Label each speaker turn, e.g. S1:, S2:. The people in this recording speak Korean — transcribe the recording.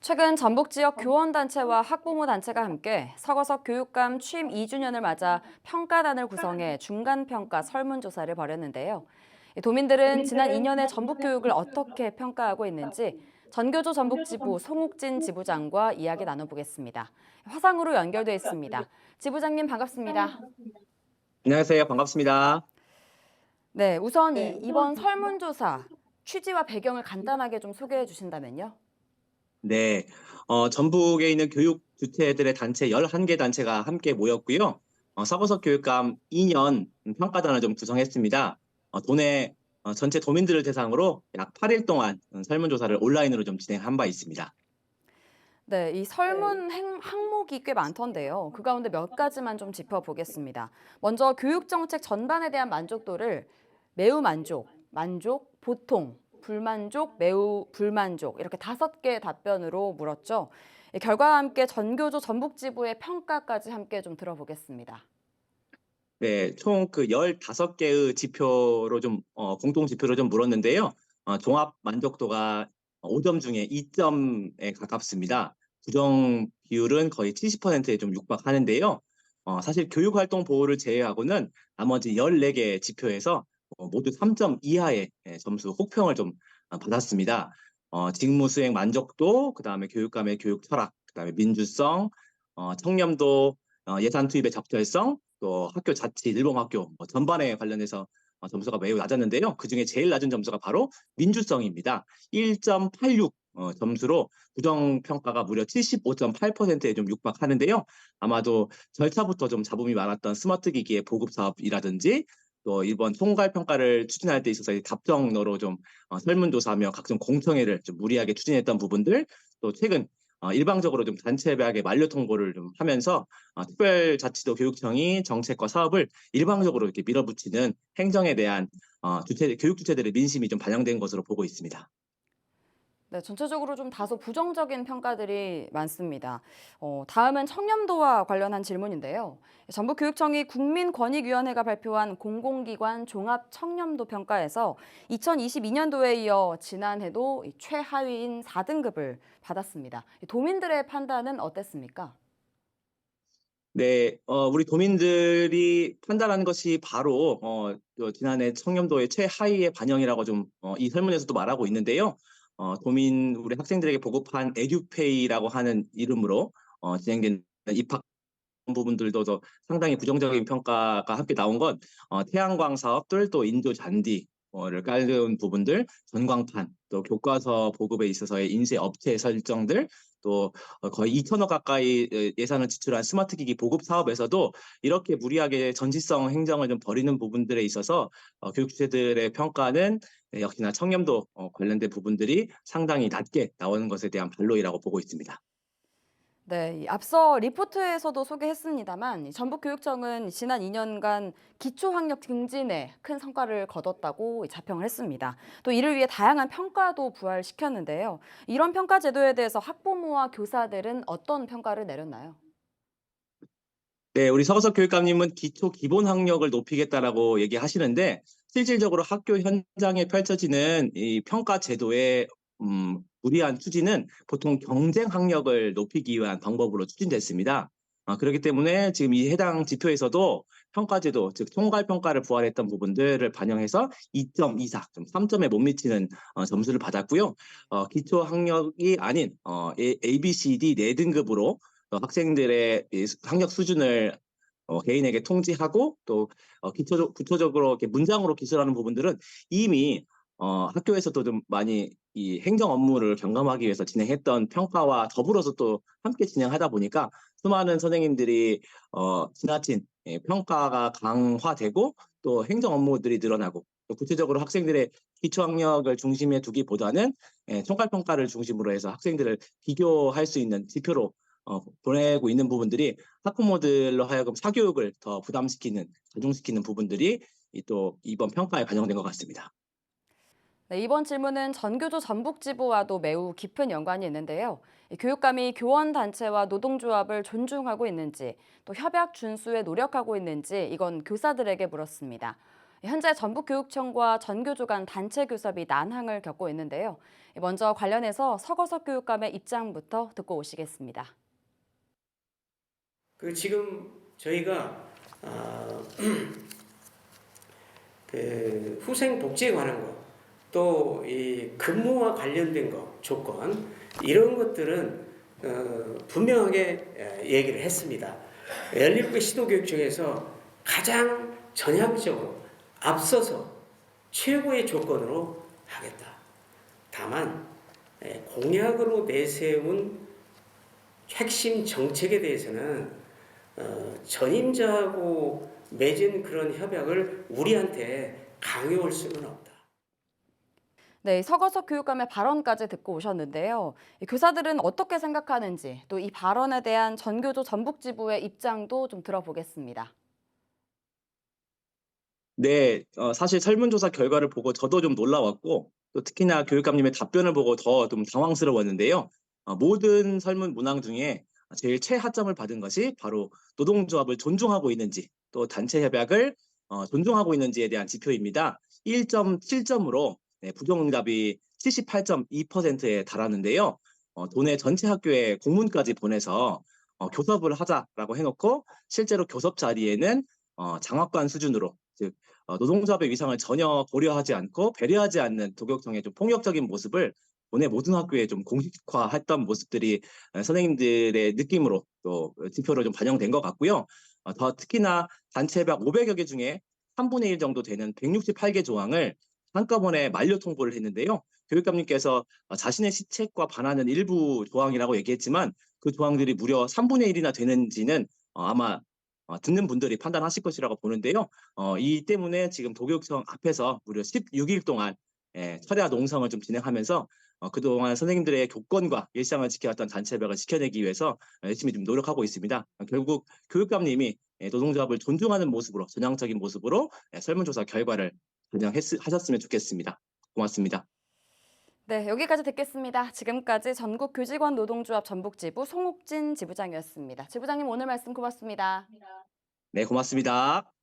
S1: 최근 전북 지역 교원단체와 학부모 단체가 함께 서거석 교육감 취임 2주년을 맞아 평가단을 구성해 중간평가 설문조사를 벌였는데요. 도민들은 지난 2년의 전북 교육을 어떻게 평가하고 있는지 전교조 전북지부 송욱진 지부장과 이야기 나눠보겠습니다. 화상으로 연결돼 있습니다. 지부장님 반갑습니다.
S2: 안녕하세요. 반갑습니다.
S1: 네, 우선 이, 이번 설문조사 취지와 배경을 간단하게 좀 소개해 주신다면요.
S2: 네. 어, 전북에 있는 교육 주체들의 단체 11개 단체가 함께 모였고요. 어, 서거석 교육감 2년 평가단을 좀 구성했습니다. 어, 도내 어, 전체 도민들을 대상으로 약 8일 동안 음, 설문조사를 온라인으로 좀 진행한 바 있습니다.
S1: 네, 이 설문 행- 항목이 꽤 많던데요. 그 가운데 몇 가지만 좀 짚어보겠습니다. 먼저 교육 정책 전반에 대한 만족도를 매우 만족, 만족, 보통, 불만족, 매우 불만족 이렇게 다섯 개 답변으로 물었죠. 이 결과와 함께 전교조 전북지부의 평가까지 함께 좀 들어보겠습니다.
S2: 네, 총 그 15개의 지표로 좀, 어, 공통 지표로 좀 물었는데요. 어, 종합 만족도가 5점 중에 2점에 가깝습니다. 부정 비율은 거의 70%에 좀 육박하는데요. 어, 사실 교육활동 보호를 제외하고는 나머지 14개 지표에서 어, 모두 3점 이하의 예, 점수 혹평을 좀 어, 받았습니다. 어, 직무 수행 만족도, 그 다음에 교육감의 교육 철학, 그 다음에 민주성, 어, 청렴도, 어, 예산 투입의 적절성, 또 학교 자치, 일봉학교 뭐 전반에 관련해서 어, 점수가 매우 낮았는데요. 그 중에 제일 낮은 점수가 바로 민주성입니다. 1.86 어, 점수로 부정 평가가 무려 75.8%에 좀 육박하는데요. 아마도 절차부터 좀 잡음이 많았던 스마트 기기의 보급 사업이라든지 또 이번 총괄 평가를 추진할 때 있어서 이 답정너로 좀 어, 설문조사며 각종 공청회를 좀 무리하게 추진했던 부분들 또 최근 어, 일방적으로 좀 단체별하게 만료 통보를 좀 하면서 어, 특별자치도 교육청이 정책과 사업을 일방적으로 이렇게 밀어붙이는 행정에 대한 어, 주체, 교육 주체들의 민심이 좀 반영된 것으로 보고 있습니다.
S1: 네, 전체적으로 좀 다소 부정적인 평가들이 많습니다. 어, 다음은 청렴도와 관련한 질문인데요. 전북교육청이 국민권익위원회가 발표한 공공기관 종합 청렴도 평가에서 2022년도에 이어 지난해도 이 최하위인 4등급을 받았습니다. 도민들의 판단은 어땠습니까?
S2: 네, 어, 우리 도민들이 판단하는 것이 바로 어, 또 지난해 청렴도의 최하위의 반영이라고 좀 어, 이 설문에서도 말하고 있는데요. 어, 도민 우리 학생들에게 보급한 에듀페이라고 하는 이름으로 어, 진행된 입학 부분들도 더 상당히 부정적인 평가가 함께 나온 건 어, 태양광 사업들 또 인조 잔디 를 깔는 부분들, 전광판, 또 교과서 보급에 있어서의 인쇄 업체 설정들, 또 어, 거의 2천억 가까이 에, 예산을 지출한 스마트 기기 보급 사업에서도 이렇게 무리하게 전시성 행정을 좀 벌이는 부분들에 있어서 어, 교육 주체들의 평가는 네, 역시나 청렴도 어, 관련된 부분들이 상당히 낮게 나오는 것에 대한 반로이라고 보고 있습니다.
S1: 네, 이 앞서 리포트에서도 소개했습니다만 이 전북교육청은 지난 2년간 기초학력 증진에 큰 성과를 거뒀다고 이 자평을 했습니다. 또 이를 위해 다양한 평가도 부활시켰는데요. 이런 평가 제도에 대해서 학부모와 교사들은 어떤 평가를 내렸나요?
S2: 네, 우리 서거석 교육감님은 기초 기본 학력을 높이겠다라고 얘기하시는데 실질적으로 학교 현장에 펼쳐지는 이 평가 제도의 음, 무리한 추진은 보통 경쟁 학력을 높이기 위한 방법으로 추진됐습니다. 아, 그렇기 때문에 지금 이 해당 지표에서도 평가제도, 즉 총괄 평가를 부활했던 부분들을 반영해서 2점 이상, 좀 3점에 못 미치는 어, 점수를 받았고요. 어, 기초 학력이 아닌 어, A, B, C, D 네 등급으로 어, 학생들의 학력 수준을 어, 개인에게 통지하고 또 어, 기초적, 구초적으로 이렇게 문장으로 기술하는 부분들은 이미 어, 학교에서도 좀 많이 이 행정 업무를 경감하기 위해서 진행했던 평가와 더불어서 또 함께 진행하다 보니까 수많은 선생님들이 어, 지나친 예, 평가가 강화되고 또 행정 업무들이 늘어나고 또 구체적으로 학생들의 기초 학력을 중심에 두기보다는 예, 총괄 평가를 중심으로 해서 학생들을 비교할 수 있는 지표로 어, 보내고 있는 부분들이 학부모들로 하여금 사교육을 더 부담시키는 가중시키는 부분들이 이또 이번 평가에 반영된 것 같습니다.
S1: 네, 이번 질문은 전교조 전북지부와도 매우 깊은 연관이 있는데요. 이 교육감이 교원단체와 노동조합을 존중하고 있는지, 또 협약 준수에 노력하고 있는지 이건 교사들에게 물었습니다. 현재 전북교육청과 전교조 간 단체 교섭이 난항을 겪고 있는데요. 먼저 관련해서 서거석 교육감의 입장부터 듣고 오시겠습니다.
S3: 그 지금 저희가 아, 그 후생 복지에 관한 거, 또이 근무와 관련된 거 조건 이런 것들은 어, 분명하게 에, 얘기를 했습니다. 열린국의 시도교육청에서 가장 전향적으로 앞서서 최고의 조건으로 하겠다. 다만 에, 공약으로 내세운 핵심 정책에 대해서는 어, 전임자하고 맺은 그런 협약을 우리한테 강요할 수는 없다.
S1: 네, 서거석 교육감의 발언까지 듣고 오셨는데요. 이 교사들은 어떻게 생각하는지 또 이 발언에 대한 전교조 전북지부의 입장도 좀 들어보겠습니다.
S2: 네, 어, 사실 설문조사 결과를 보고 저도 좀 놀라웠고 또 특히나 교육감님의 답변을 보고 더 좀 당황스러웠는데요. 어, 모든 설문 문항 중에 제일 최하점을 받은 것이 바로 노동조합을 존중하고 있는지 또 단체 협약을 어, 존중하고 있는지에 대한 지표입니다. 1.7점으로 네, 부정응답이 78.2%에 달하는데요. 어, 도내 전체 학교에 공문까지 보내서 어, 교섭을 하자라고 해놓고 실제로 교섭 자리에는 어, 장학관 수준으로 즉 어, 노동조합의 위상을 전혀 고려하지 않고 배려하지 않는 도교육청의 좀 폭력적인 모습을 도내 모든 학교에 좀 공식화했던 모습들이 어, 선생님들의 느낌으로 또 지표로 좀 반영된 것 같고요. 어, 더 특히나 단체 협약 500여 개 중에 3분의 1 정도 되는 168개 조항을 한꺼번에 만료 통보를 했는데요. 교육감님께서 어, 자신의 시책과 반하는 일부 조항이라고 얘기했지만 그 조항들이 무려 3분의 1이나 되는지는 어, 아마 어, 듣는 분들이 판단하실 것이라고 보는데요. 어, 이 때문에 지금 도교육청 앞에서 무려 16일 동안 예, 철야 농성을 좀 진행하면서 어, 그동안 선생님들의 교권과 일상을 지켜왔던 단체벽을 지켜내기 위해서 열심히 좀 노력하고 있습니다. 어, 결국 교육감님이 예, 노동조합을 존중하는 모습으로 전향적인 모습으로 예, 설문조사 결과를 반영하셨으면 좋겠습니다. 고맙습니다.
S1: 네, 여기까지 듣겠습니다. 지금까지 전국 교직원 노동조합 전북지부 송옥진 지부장이었습니다. 지부장님 오늘 말씀 고맙습니다.
S2: 네, 고맙습니다.